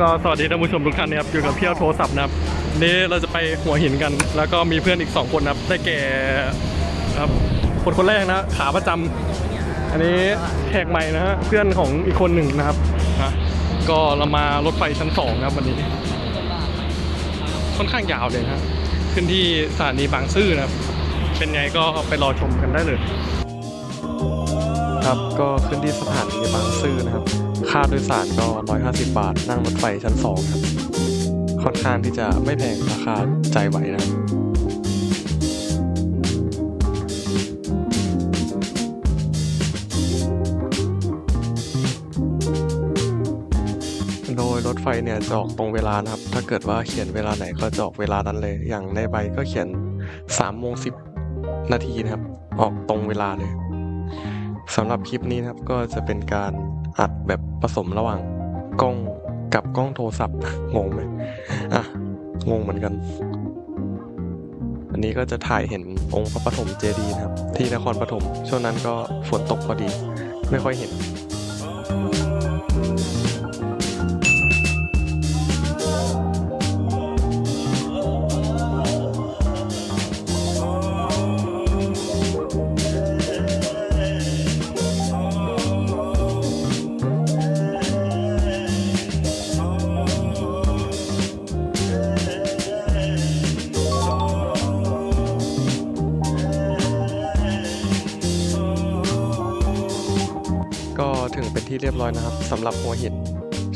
ก็สวัสดีท่านผู้ชมทุกท่านนะครับอยู่กับเพี่ยวโทรศัพท์นะครับนี่เราจะไปหัวหินกัน แล้วก็มีเพื่อนอีก 2 คนนะครับได้แก่ครับคนคนแรกนะขาประจำอันนี้แขกใหม่นะฮะเพื่อนของอีกคนหนึ่งนะครับนะก็เรามารถไฟชั้นสองนะครับวันนี้ ค่อนข้างยาวเลยนะฮะขึ้นที่สถานีบางซื่อนะครับ เป็นไงก็ไปรอชมกันได้เลย ครับก็ขึ้นที่สถานีบางซื่อนะครับ ค่าโดยสารก็ 150 บาท นั่งรถไฟชั้น 2 ครับ ค่อนข้างที่จะไม่แพงราคาใจไหวนะครับโดยรถไฟเนี่ยจะออกตรงเวลานะครับ ถ้าเกิดว่าเขียนเวลาไหนก็จะออกเวลานั้นเลย อย่างในใบก็เขียน3โมง10 นาทีนะครับ ออกตรงเวลาเลยสำหรับคลิปนี้นะครับก็จะเป็นการ อัดแบบผสมระหว่างกล้องกับกล้องโทรศัพท์ งงไหมอะ งงเหมือนกัน อันนี้ก็จะถ่ายเห็นองค์พระปฐมเจดีย์นะครับ ที่นครปฐมช่วงนั้นก็ฝนตกพอดี ไม่ค่อยเห็น ที่เรียบร้อยนะครับสำหรับหัวหิน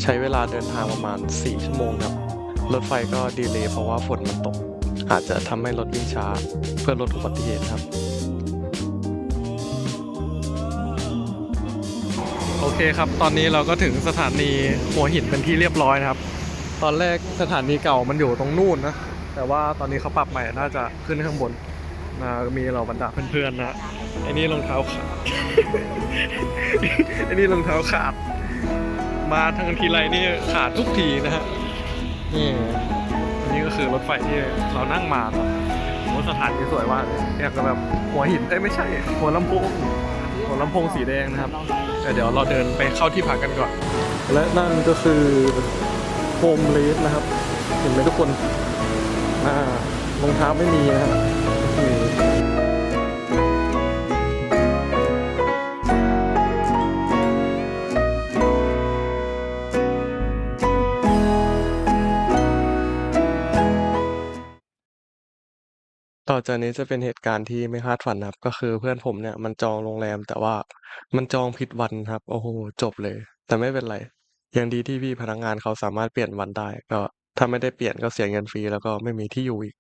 ใช้เวลาเดินทางประมาณ 4 ชั่วโมงครับ รถไฟก็ดีเลย์เพราะว่าฝนมันตก อาจจะทำให้รถวิ่งช้า เพื่อลดอุบัติเหตุครับ โอเคครับ ตอนนี้เราก็ถึงสถานีหัวหินเป็นที่เรียบร้อยนะครับ ตอนแรกสถานีเก่ามันอยู่ตรงนู่นนะแต่ว่าตอนนี้เขาปรับใหม่น่าจะขึ้นข้างบนนะมีเราบรรดาเพื่อนๆนะ อ้นี่รองเท้าขาดไอ้นี่รองเท้าขาด มาทางทีไรนี่ขาดทุกทีนะฮะ นี่อันนี้ก็คือรถไฟที่เรานั่งมาครับโอ้สถานที่สวยมากเลยอยากจะแบบหัวหินเอ้ยไม่ใช่ หัวลำโพงหัวลำโพงสีแดงนะครับแต่เดี๋ยวเราเดินไปเข้าที่พักกันก่อน และนั่นก็คือโฮมเลสนะครับ เห็นไหมทุกคน อ่ารองเท้าไม่มีนะครับ อจากนี้จะเป็นเหตุการณ์ที่ไม่คาดฝันครับ ก็คือเพื่อนผมเนี่ยมันจองโรงแรม แต่ว่ามันจองผิดวันครับ โอ้โห จบเลย แต่ไม่เป็นไร ยังดีที่พี่พนักงานเขาสามารถเปลี่ยนวันได้ ก็ถ้าไม่ได้เปลี่ยนก็เสียเงินฟรีแล้วก็ไม่มีที่อยู่อีก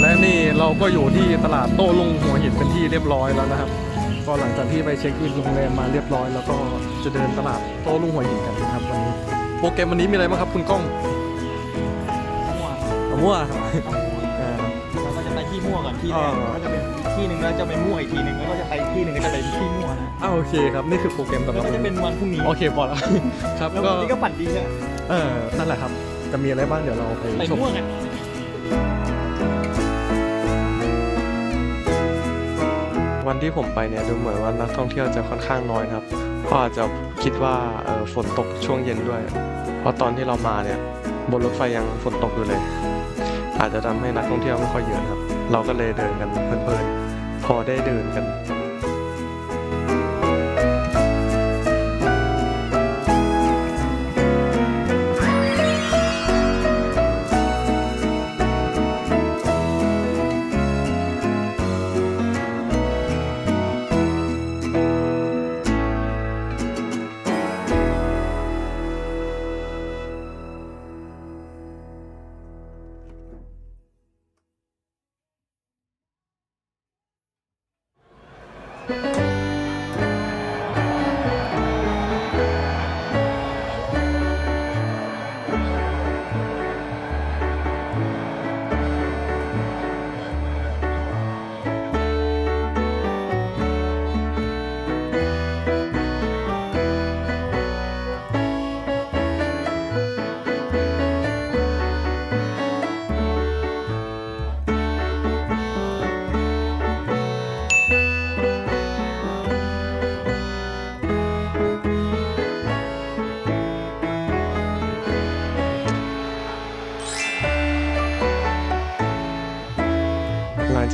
และนี่เราก็อยู่ที่ตลาดโต้ลุงหัวหินเป็นที่เรียบร้อยแล้วนะครับ ก็หลังจากที่ไปเช็คอินโรงแรมมาเรียบร้อย แล้วก็จะเดินตลาดโต้ลุงหัวหินกันนะครับวันนี้ โปรแกรมวันนี้มีอะไรบ้างครับคุณก้องมั่วเอามั่วครับอ่าเราก็จะไปที่มั่วก่อนที่แรกอ่าก็จะเป็นที่หนึ่งแล้วจะไปมั่วอีกทีหนึ่งแล้วก็จะไปที่หนึ่งก็จะไปที่มั่วนะอ้าวโอเคครับนี่คือโปรแกรมสำหแล้รัวบก็วัจะนเป็นนี้วันพรุ่งนี้โอเคพอแล้ว ครับแล้วก็วันนี้ก็ฝันดีใช่ไหมเออนั่นแหละครับ จะมีอะไรบ้างเดี๋ยวเราไปไปชมมั่วกันวันที่ผมไปเนี่ยดูเหมือนว่านักท่องเที่ยวจะค่อนข้างน้อยนะครับ ก็อาจจะคิดว่าเออฝนตกช่วงเย็นด้วย เพราะตอนที่เรามาเนี่ยบนรถไฟยังฝนตกอยู่เลย อาจจะทำให้นักท่องเที่ยวไม่ค่อยเยอะนะครับ เราก็เลยเดินกันเพลินๆพอได้เดินกัน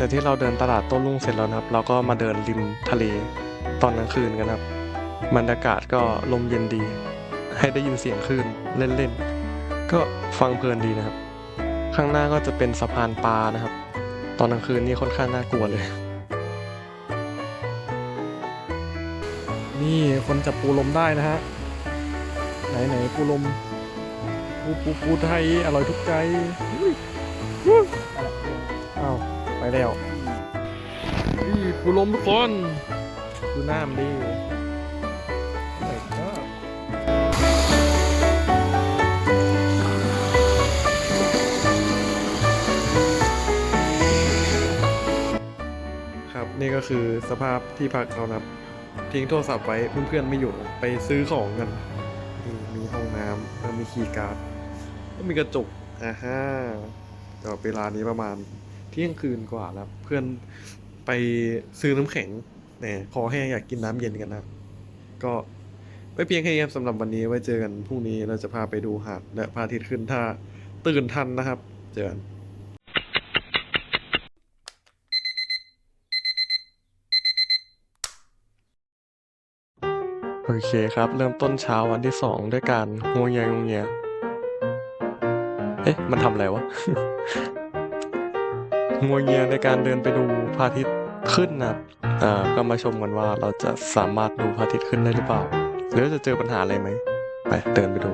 จากที่เราเดินตลาดโต้รุ่งเสร็จแล้วนะครับ เราก็มาเดินริมทะเลตอนกลางคืนกันครับบรรยากาศก็ลมเย็นดี ให้ได้ยินเสียงคลื่นเล่นๆ ก็ฟังเพลินดีนะครับ ข้างหน้าก็จะเป็นสะพานปลานะครับ ตอนกลางคืนนี่ค่อนข้างน่ากลัวเลย นี่คนจับปูลมได้นะฮะ ไหนๆปูลมปูปูปูไทยอร่อยทุกใจ ไปแล้วนี่ปูลมทุกคน ดูหน้ามันดิโอ้ my god ครับนี่ก็คือสภาพที่พักเรานะครับ ทิ้งโทรศัพท์ไว้เพื่อนๆไม่อยู่ไปซื้อของกันนี่มีห้องน้ำแล้วมีคีย์การ์ดก็มีกระจกอ่าฮะก็เวลานี้ประมาณ เที่ยงคืนกว่าแล้ว เพื่อนไปซื้อน้ำแข็งเนี่ยคอแห้งอยากกินน้ำเย็นกันนะก็ไม่เพียงแค่นี้ครับสำหรับวันนี้ไว้เจอกันพรุ่งนี้เราจะพาไปดูหาดและพาทิตย์ขึ้นถ้าตื่นทันนะครับ เจอกันโอเคครับ เริ่มต้นเช้าวันที่สองด้วยการงวงเงียงวงเงียเอ๊ะ มันทำอะไรวะ งวงเงียในการเดินไปดูพระอาทิตย์ขึ้นนะอ่าก็มาชมกันว่าเราจะสามารถดูพระอาทิตย์ขึ้นได้หรือเปล่า หรือจะเจอปัญหาอะไรไหมไปเดินไปดู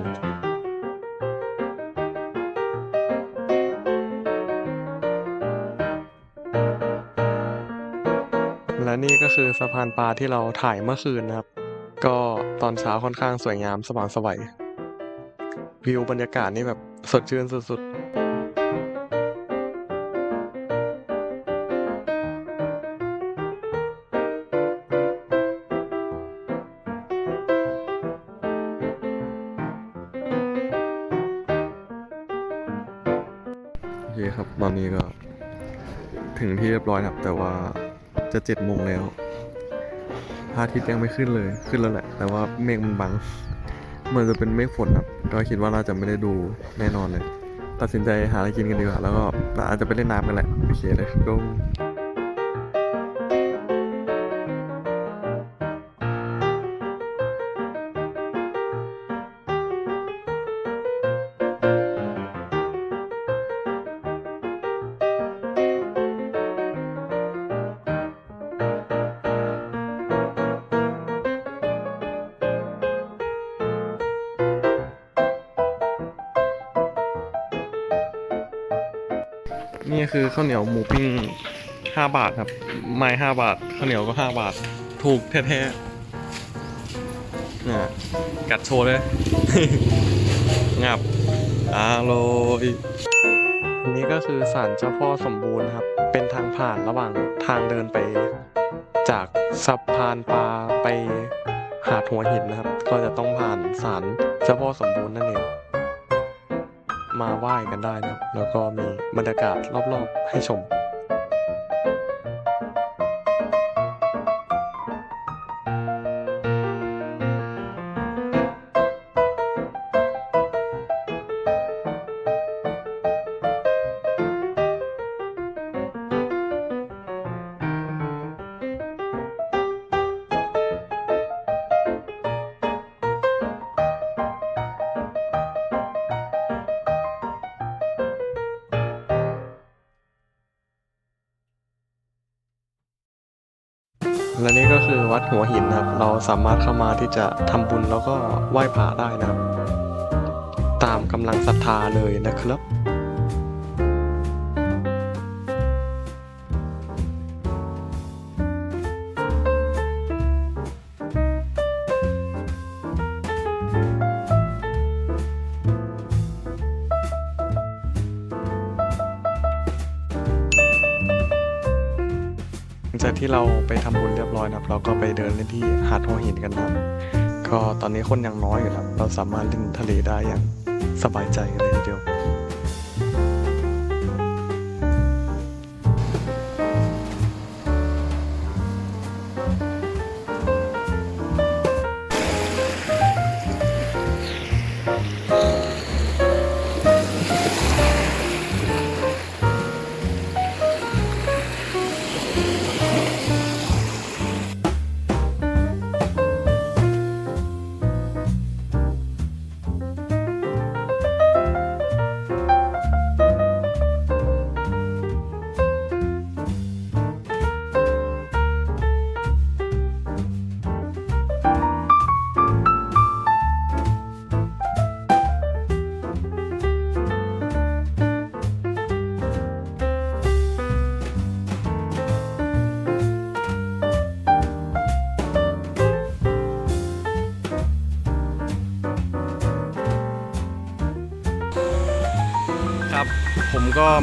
และนี่ก็คือสะพานปลาที่เราถ่ายเมื่อคืนนะครับ ก็ตอนเช้าค่อนข้างสวยงามสว่างสวัยวิวบรรยากาศนี่แบบสดชื่นสุดๆ เคครับ ตอนนี้ก็ ถึงที่เรียบร้อยครับ แต่ว่าจะเจ็ดโมงแล้วพระอาทิตย์ยังไม่ขึ้นเลยขึ้นแล้วแหละ แต่ว่าเมฆมันบังเหมือนจะเป็นเมฆฝนครับก็คิดว่าน่าจะไม่ได้ดูแน่นอนเลย ตัดสินใจหาอะไรกินกันดีกว่าแล้วก็อาจจะไปเล่นน้ำกันแหละโอเคเลยก็ นี่คือข้าวเหนียวหมูปิ้งห้าบาทครับไม้ห้าบาทข้าวเหนียวก็ห้าบาท ถูกแท้ๆเนี่ยกัดโชว์เลยงับอร่อยอันนี้ก็คือศาลเจ้าพ่อสมบูรณ์ครับ เป็นทางผ่านระหว่างทางเดินไป จากสะพานปลาไปหาดหัวหินนะครับ ก็จะต้องผ่านศาลเจ้าพ่อสมบูรณ์นั่นเอง มาไหว้กันได้นะครับ แล้วก็มีบรรยากาศรอบๆให้ชม และนี่ก็คือวัดหัวหินนะครับ เราสามารถเข้ามาที่จะทำบุญแล้วก็ไหว้พระได้นะครับ ตามกำลังศรัทธาเลยนะครับ ที่เราไปทำบุญเรียบร้อยนะครับ เราก็ไปเดินเล่นที่หาดหัวหินกันนะครับก็ตอนนี้คนยังน้อยอยู่ครับ เราสามารถเล่นทะเลได้อย่างสบายใจกันเลยทีเดียว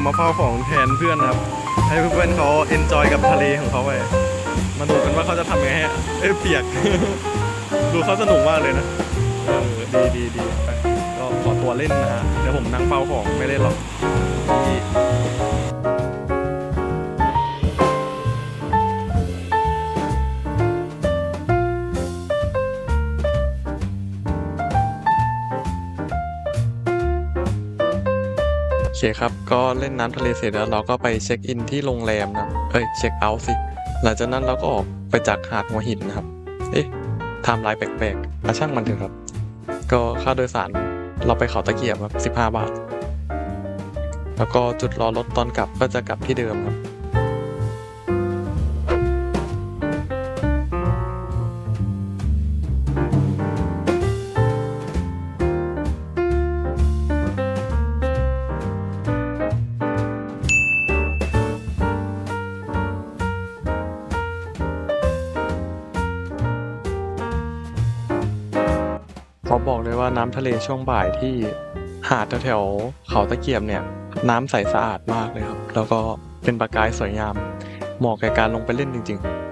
มาเฝ้าของแทนเพื่อนครับ ให้เพื่อนเขาเอนจอยกับทะเลของเขาไปมาดูกันว่าเขาจะทำยังไงให้เอ้ยเปียก ดูเขาสนุกมากเลยนะเออดีดีดีไปก็ขอตัวเล่นนะฮะเดี๋ยวผมนั่งเฝ้าของไม่เล่นหรอก เคครับ ก็เล่นน้ำทะเลเสร็จแล้วเราก็ไปเช็คอินที่โรงแรมนะเอ้ยเช็คเอาท์สิ หลังจากนั้นเราก็ออกไปจากหาดหัวหินนะครับ เอ๊ะไทม์ไลน์แปลกๆอาช่างมันเถอะครับ ก็ค่าโดยสารเราไปเขาตะเกียบครับ 15 บาท แล้วก็จุดรอรถตอนกลับก็จะกลับที่เดิมครับ น้ำทะเลช่วงบ่ายที่หาดแถวๆเขาตะเกียบเนี่ย น้ำใสสะอาดมากเลยครับ แล้วก็เป็นประกายสวยงาม เหมาะแก่การลงไปเล่นจริง ๆ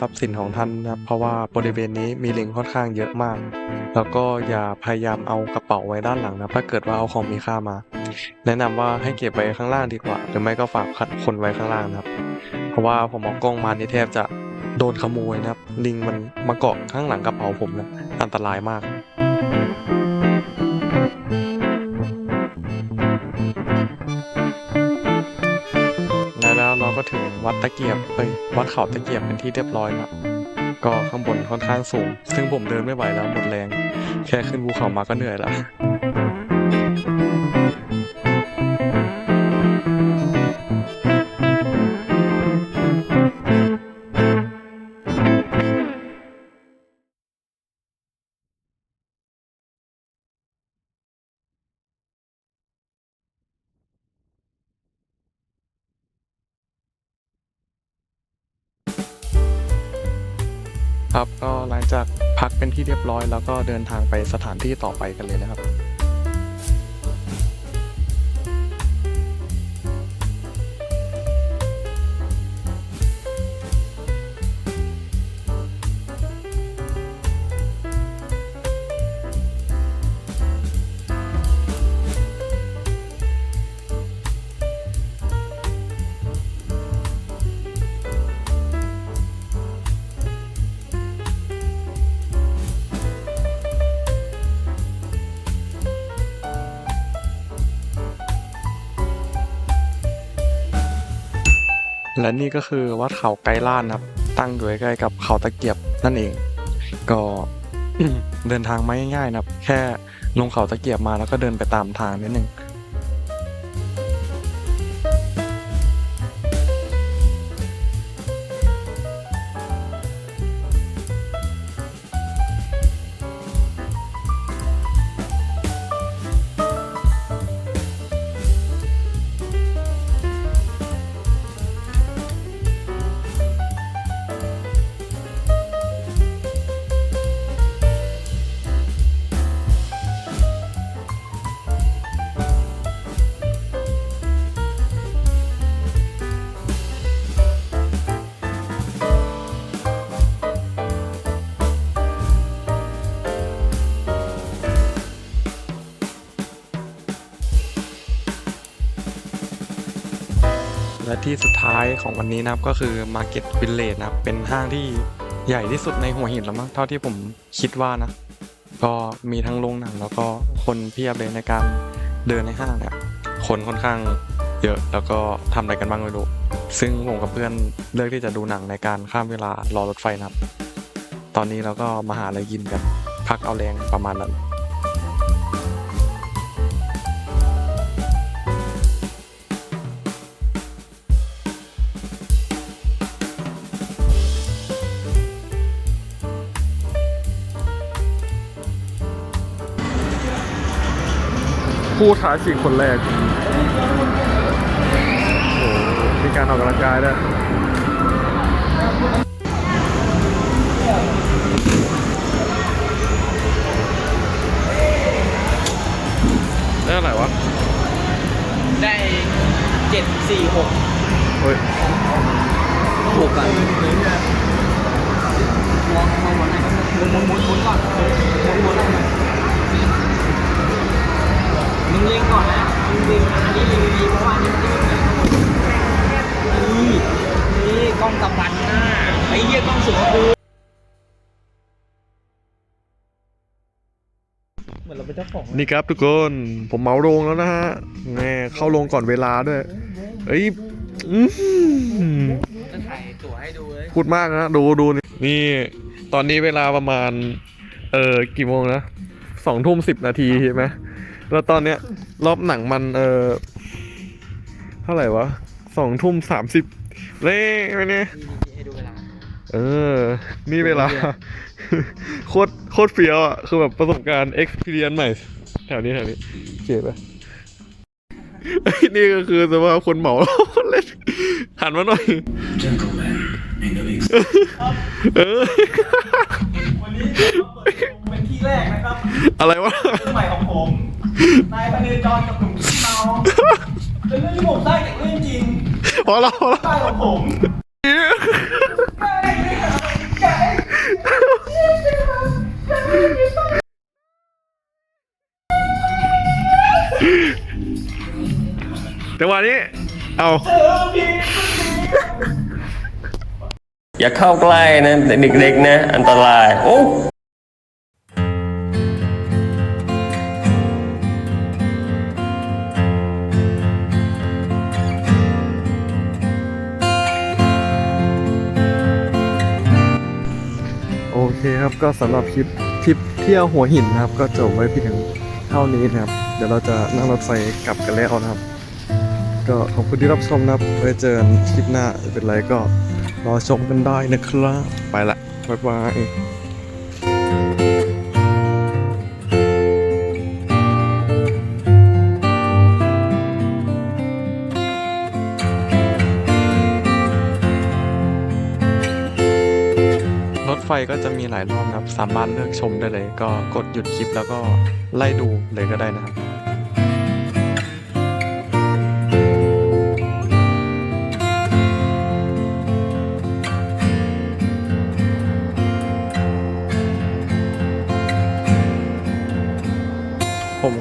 ทรัพย์สินของท่านนะครับ เพราะว่าบริเวณนี้มีลิงค่อนข้างเยอะมาก แล้วก็อย่าพยายามเอากระเป๋าไว้ด้านหลังนะถ้าเกิดว่าเอาของมีค่ามา แนะนำว่าให้เก็บไว้ข้างล่างดีกว่า หรือไม่ก็ฝากคนไว้ข้างล่างนะครับ เพราะว่าผมเอากล้องมานี่แทบจะโดนขโมยนะครับ ลิงมันมาเกาะข้างหลังกระเป๋าผมนะอันตรายมาก ก็ถึงวัดตะเกียบเอ้ยวัดเขาตะเกียบเป็นที่เรียบร้อยแล้วก็ข้างบนค่อนข้างสูง ซึ่งผมเดินไม่ไหวแล้วหมดแรง แค่ขึ้นภูเขามาก็เหนื่อยแล้ว ครับก็หลังจากพักเป็นที่เรียบร้อย แล้วก็เดินทางไปสถานที่ต่อไปกันเลยนะครับ และนี่ก็คือวัดเขาไกรล้านนะครับ ตั้งอยู่ใกล้กับเขาตะเกียบนั่นเอง ก็เดินทางไม่ง่ายนะครับ แค่ลงเขาตะเกียบมาแล้วก็เดินไปตามทางนิดนึง ที่สุดท้ายของวันนี้นะครับก็คือ Market Village นะครับเป็นห้างที่ใหญ่ที่สุดในหัวหินแล้วมั้งเท่าที่ผมคิดว่านะ ก็มีทั้งโรงหนังแล้วก็คนเพียบเลยในการเดินในห้างเนี่ยคนค่อนข้างเยอะแล้วก็ทำอะไรกันบ้างไม่รู้ซึ่งผมกับเพื่อนเลือกที่จะดูหนังในการข้ามเวลารอรถไฟนะครับ ตอนนี้เราก็มาหาอะไรกินกันพักเอาแรงประมาณนั้น ผู้ท้าชิงคนแรกโอ้มีการออกกำลังกายด้วย นี่ครับทุกคนผมเหมาโรงแล้วนะฮะแน่เข้าโรงก่อนเวลาด้วยเอ้ยอื้อหือจะถ่ายตั๋วให้ดูเลยพูดมากนะดูดูนี่นี่ตอนนี้เวลาประมาณ เออกี่โมงนะสองทุ่มสิบนาทีใช่ไหมแล้วตอนเนี้ยรอบหนังมันเออเท่าไหร่วะสองทุ่มสามสิบเล่ไปเนี่ยนี่ให้ดูเวลาเออ นี่เวลา โคตรโคตรเฟี้ยวอะ คือแบบประสบการณ์ experience ใหม่ แถวนี้แถวนี้เจ็บปะเอ้ยนี่ก็คือสภาพคนเหมาเล่นหันมาหน่อยเออวันนี้เป็นที่แรกนะครับ อะไรวะใหม่ของผม นายพเนจรกับหนุ่มขี้เมาเป็นเรื่องที่ผมได้จากเรื่องจริงพอแล้วพอแล้วใต้ของผม จังหวะนี้ เอาอย่าเข้าใกล้นะเด็กๆนะ อันตราย โอ้โอเคครับก็สำหรับคลิปทริปเที่ยวหัวหินนะครับ ก็จบไว้เพียงเท่านี้นะครับ เดี๋ยวเราจะนั่งรถไฟกลับกันแล้วนะครับ ก็ขอบคุณที่รับชมนะครับไว้เจอกันคลิปหน้าจะเป็นไรก็รอชมกันได้นะครับ ไปละบ๊ายบายรถไฟก็จะมีหลายรอบนะครับ สามารถเลือกชมได้เลย ก็กดหยุดคลิปแล้วก็ไล่ดูเลยก็ได้นะครับ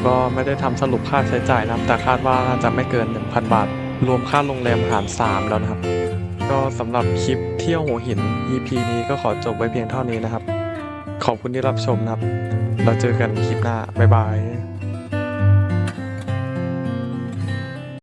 ก็ไม่ได้ทำสรุปค่าใช้จ่ายนะครับ แต่คาดว่าน่าจะไม่เกิน 1,000 บาท รวมค่าโรงแรมหาร 3 แล้วนะครับ ก็สำหรับคลิปเที่ยวหัวหิน EP นี้ก็ขอจบไว้เพียงเท่านี้นะครับ ขอบคุณที่รับชมนะครับ เราเจอกันคลิปหน้า บ๊ายบาย